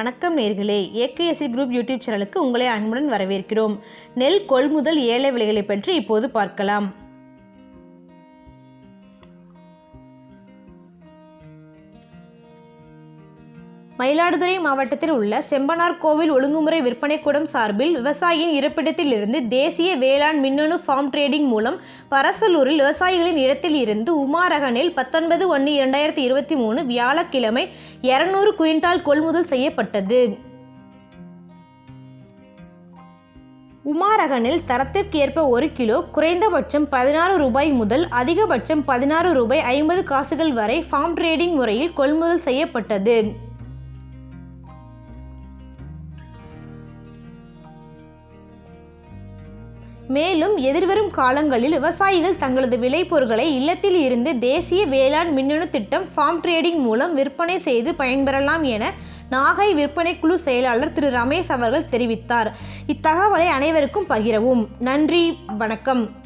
வணக்கம் நேர்களே. AKSC group YouTube சேனலுக்கு உங்களை அன்புடன் வரவேற்கிறோம். நெல் கொள்முதல் ஏல விலைகளை பற்றி இப்போது பார்க்கலாம். மயிலாடுதுறை மாவட்டத்தில் உள்ள செம்பனார் கோவில் ஒழுங்குமுறை விற்பனை கூடம் சார்பில் விவசாயியின் இருப்பிடத்தில் இருந்து தேசிய வேளாண் மின்னணு ஃபார்ம் ட்ரேடிங் மூலம் பரசலூரில் விவசாயிகளின் இடத்தில் இருந்து உமாரகனில் பத்தொன்பது ஒன்று இரண்டாயிரத்தி இருபத்தி மூணு வியாழக்கிழமை இரநூறு குவிண்டால் கொள்முதல் செய்யப்பட்டது. உமாரகனில் தரத்திற்கேற்ப ஒரு கிலோ குறைந்தபட்சம் பதினாறு ரூபாய் முதல் அதிகபட்சம் பதினாறு ரூபாய் ஐம்பது காசுகள் வரை ஃபார்ம் ட்ரேடிங் முறையில் கொள்முதல் செய்யப்பட்டது. மேலும் எதிர்வரும் காலங்களில் விவசாயிகள் தங்களது விளைபொருட்களை இல்லத்தில் இருந்து தேசிய வேளாண் மின்னணு திட்டம் ஃபார்ம் ட்ரேடிங் மூலம் விற்பனை செய்து பயன்பெறலாம் என நாகை விற்பனை குழு செயலாளர் திரு ரமேஷ் அவர்கள் தெரிவித்தார். இத்தகவலை அனைவருக்கும் பகிரவும். நன்றி வணக்கம்.